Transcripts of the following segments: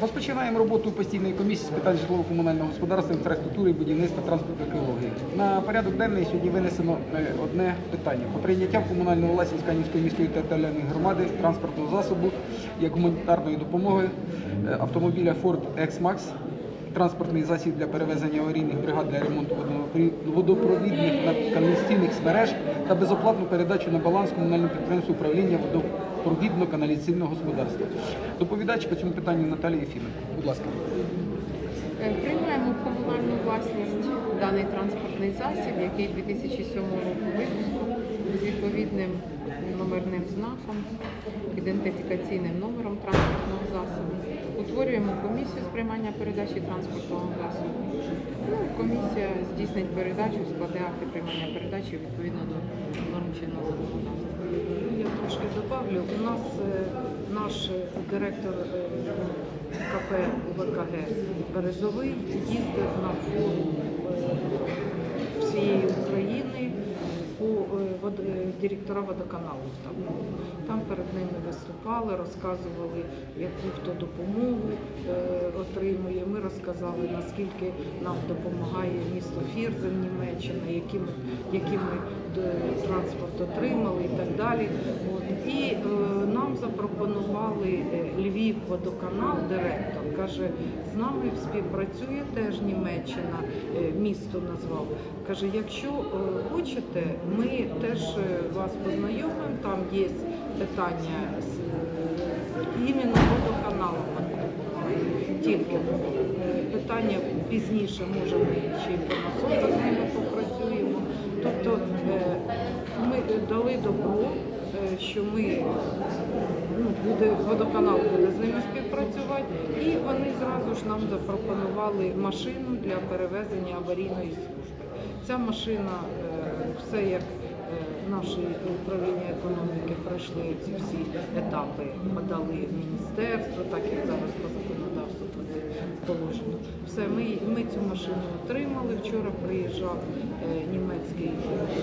Розпочинаємо роботу постійної комісії з питань житлово-комунального господарства, інфраструктури, будівництва, транспорту, екології. На порядок денний сьогодні винесено е, одне питання про прийняття в комунальну власність Канівської міської територіальної громади транспортного засобу як гуманітарної допомоги е, автомобіля Ford X-Max, транспортний засіб для перевезення аварійних бригад для ремонту водопровід- водопровідних та каналізаційних мереж та безоплатну передачу на баланс комунального підприємства управління водопровідно-каналізаційного господарства. Доповідач по цьому питанню Наталія Єфіменко. Будь ласка. Е, Приймаємо комунальну власність даний транспортний засіб, який 2007 року випуску з відповідним номерним знаком, ідентифікаційним номером транспортного засобу. Утворюємо комісію з приймання передачі транспортного засобу. Ну, комісія здійснить передачу, складе акти приймання передачі відповідно до норм чинного законодавства. Я трошки добавлю. У нас е, наш директор е, КП УВКГ Березовий їздив на форум е, всієї України по е, директора водоканалу. Там, там перед ними виступали, розказували, яку хто допомогу е, розказали, наскільки нам допомагає місто Фірзен, Німеччина, які ми, е, транспорт отримали і так далі. От. І е, нам запропонували е, Львів водоканал, директор, каже, з нами співпрацює теж Німеччина, е, місто назвав. Каже, якщо е, хочете, ми теж вас познайомимо, там є питання з іменно водоканалом. Тільки питання пізніше, може ми ще й з ними попрацюємо. Тобто е, ми дали добро, е, що ми ну, буде, водоканал буде з ними співпрацювати, і вони зразу ж нам запропонували машину для перевезення аварійної служби. Ця машина, е, все як наше управління економіки пройшли ці всі етапи, подали в міністерство, так як зараз по законодавству положено. Все, ми, ми цю машину отримали. Вчора приїжджав е, німецький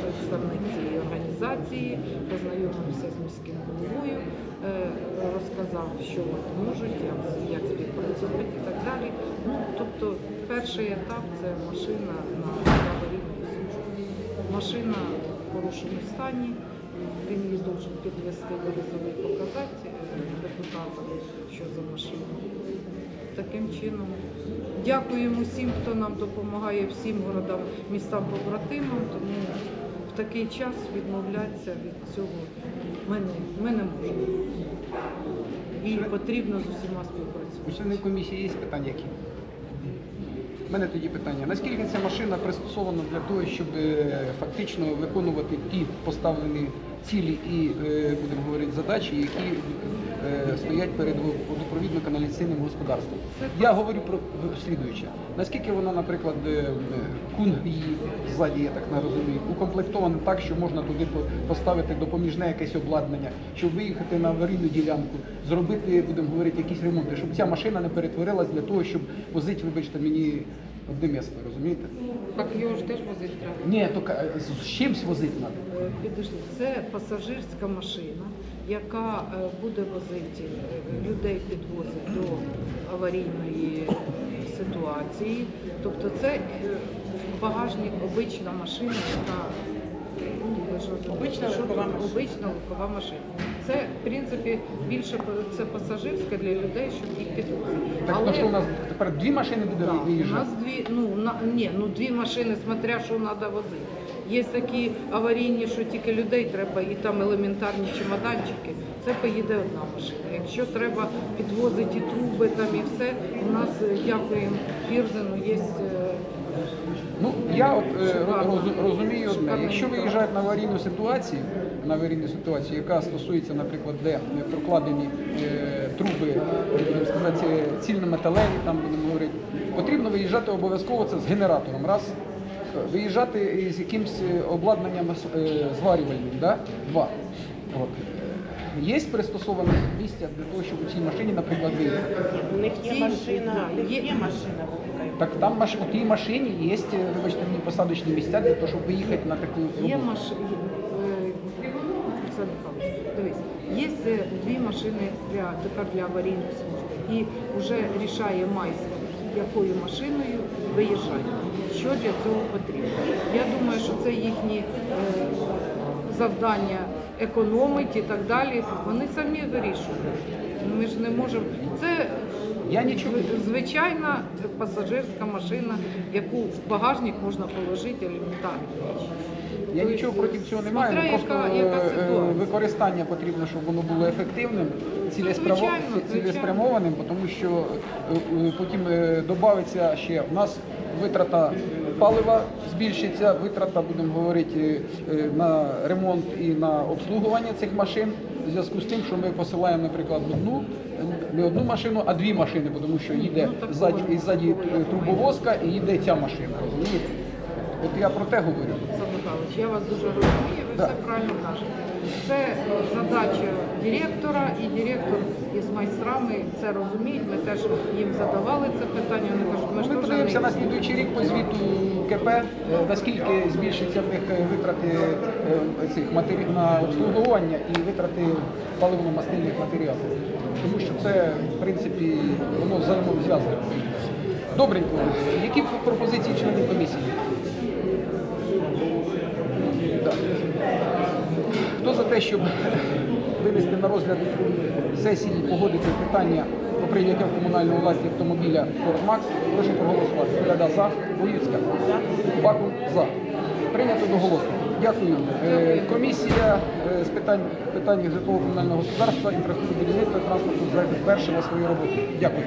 представник цієї організації, познайомився з міським головою, е, розказав, що можуть, як, як співпрацювати і так далі. Ну, тобто, перший етап це машина на аварійну службу. Машина хорошому стані. Він її должен підвести вирізовий показати депутатам, що за машина. Таким чином, дякуємо всім, хто нам допомагає, всім городам, містам побратимам. Тому в такий час відмовлятися від цього ми не, ми не можемо. І потрібно з усіма У співпрацювати. членів комісії є питання які? У мене тоді питання. Наскільки ця машина пристосована для того, щоб е, фактично виконувати ті поставлені цілі і, е, будемо говорити, задачі, які е, стоять перед водопровідно-каналізаційним господарством? Я говорю про слідуюче. Наскільки вона, наприклад, е, е, її ззаді, я так не розумію, укомплектована так, що можна туди поставити допоміжне якесь обладнання, щоб виїхати на аварійну ділянку, зробити, будемо говорити, якісь ремонти, щоб ця машина не перетворилась для того, щоб возити, вибачте мені, одне місце, розумієте? Так його ж теж возити треба. Ні, то ка- з з чимсь возити треба. Е, Підожди, це пасажирська машина, яка е, буде возити е, людей підвозить до аварійної ситуації. Тобто це е, багажник, обична машина, яка ну, ви ж розумієте, Обична що легкова тут? машина. обична легкова машина. Це в принципі більше це пасажирська для людей, щоб їх підвозити. Так то що у нас тепер дві машини буде Да, у нас дві, ну на ні, ну дві машини, смотря що треба возити. Є такі аварійні, що тільки людей треба, і там елементарні чемоданчики. Це поїде одна машина. Якщо треба підвозити і труби там і все, у нас е, дякуємо Фірзену, є е, Ну я от е, роз- розумію одне. Якщо виїжджають на аварійну ситуацію, на аварійну ситуацію, яка стосується, наприклад, де е, прокладені е, труби, будемо сказати, цільнометалеві, там будемо говорити, потрібно виїжджати обов'язково це з генератором. Раз. Виїжджати з якимось е, обладнанням е, зварювальним, да? два. От. Є пристосоване місця для того, щоб у цій машині, наприклад, виїхати. У них є машина, є- є машина. Так там маш... у тій машині є, е, вибачте мені, посадочні місця для того, щоб виїхати на таку Є роботу. машина, Олександр дивись, Є дві машини для тепер для аварійних служб. І вже рішає майстер, якою машиною виїжджають. Що для цього потрібно? Я думаю, що це їхні е, завдання економить і так далі. Вони самі вирішують. Ми ж не можемо. Це Я нічого. звичайна пасажирська машина, яку в багажник можна положити елементарно. Я Тобто, нічого проти цього не маю. смотря Просто яка- е, е, використання потрібно, щоб воно було ефективним, звичайно. цілеспрямованим, тому що е, потім додається ще у нас витрата палива збільшиться, витрата, будемо говорити, на ремонт і на обслуговування цих машин. В зв'язку з тим, що ми посилаємо, наприклад, одну, не одну машину, а дві машини, тому що їде Ну, ззаді, і ззаді трубовозка і їде ця машина. Розумієте? От я про те говорю. Михайлович, я вас дуже розумію, ви все правильно кажете. Це задача директора, і директор із майстрами це розуміють. Ми теж їм задавали це питання. Вони кажуть, ми ж Ми подивимося на слідуючий рік по звіту КП, наскільки збільшиться в них е, витрати е, цих матері... на обслуговування і витрати паливно-мастильних матеріалів. Тому що це, в принципі, воно взаємозв'язане. Добренько. Які пропозиції членів комісії? Да. Хто за те, щоб винести на розгляд сесії, погодити питання про прийняття в комунальну власність автомобіля Ford Max, прошу проголосувати. Коляда за, Боюцька, Бакун за. Прийнято доголосно. Дякую. Е, Комісія е, з питань питань житлово-комунального господарства, інфраструктури будівництва, транспорту завершила свою роботу. Дякую.